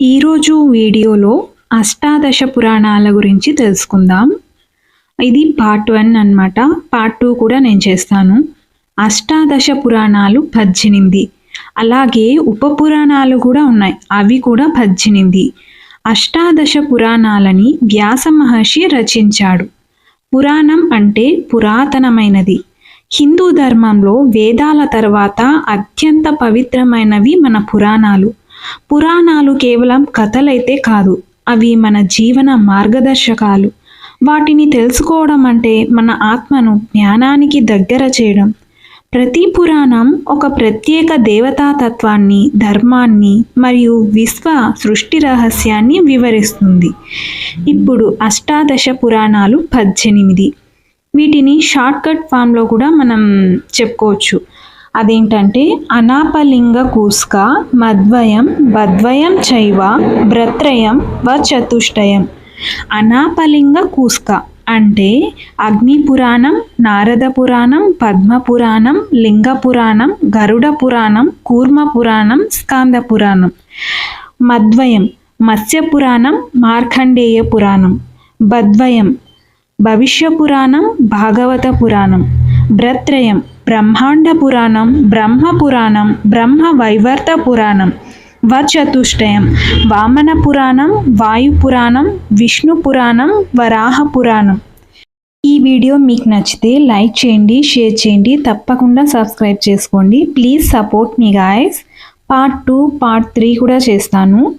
ఈరోజు వీడియోలో అష్టాదశ పురాణాల గురించి తెలుసుకుందాం. ఇది పార్ట్ వన్ అన్నమాట. పార్ట్ టూ కూడా నేను చేస్తాను. అష్టాదశ పురాణాలు పద్దెనిమిది. అలాగే ఉప పురాణాలు కూడా ఉన్నాయి. అవి కూడా పద్దెనిమిది. అష్టాదశ పురాణాలని వ్యాస మహర్షి రచించాడు. పురాణం అంటే పురాతనమైనది. హిందూ ధర్మంలో వేదాల తర్వాత అత్యంత పవిత్రమైనవి మన పురాణాలు. పురాణాలు కేవలం కథలైతే కాదు అవి మన జీవన మార్గదర్శకాలు. వాటిని తెలుసుకోవడం అంటే మన ఆత్మను జ్ఞానానికి దగ్గర చేయడం. ప్రతి పురాణం ఒక ప్రత్యేక దేవతాతత్వాన్ని ధర్మాన్ని మరియు విశ్వ సృష్టి రహస్యాన్ని వివరిస్తుంది. ఇప్పుడు అష్టాదశ పురాణాలు పద్దెనిమిది. వీటిని షార్ట్కట్ ఫామ్లో కూడా మనం చెప్పుకోవచ్చు. అదేంటంటే అనాపలింగ కూస్క మద్వయం బద్వయం చైవ భ్రత్రయం వ చతుష్టయం. అనాపలింగ కూస్క అంటే అగ్ని పురాణం నారద పురాణం పద్మ పురాణం లింగ పురాణం గరుడ పురాణం కూర్మ పురాణం స్కాంద పురాణం మద్వయం మత్స్య పురాణం మార్కండేయ పురాణం బద్వయం భవిష్య పురాణం భాగవత పురాణం బ్రత్రయం బ్రహ్మాండ పురాణం బ్రహ్మ పురాణం బ్రహ్మ వైవర్త పురాణం వచతుష్టయం వామన పురాణం వాయు పురాణం విష్ణు పురాణం వరాహ పురాణం ఈ వీడియో మీకు నచ్చితే లైక్ చేయండి షేర్ చేయండి తప్పకుండా సబ్స్క్రైబ్ చేసుకోండి. Please support me guys. Part two part three కూడా చేస్తాను.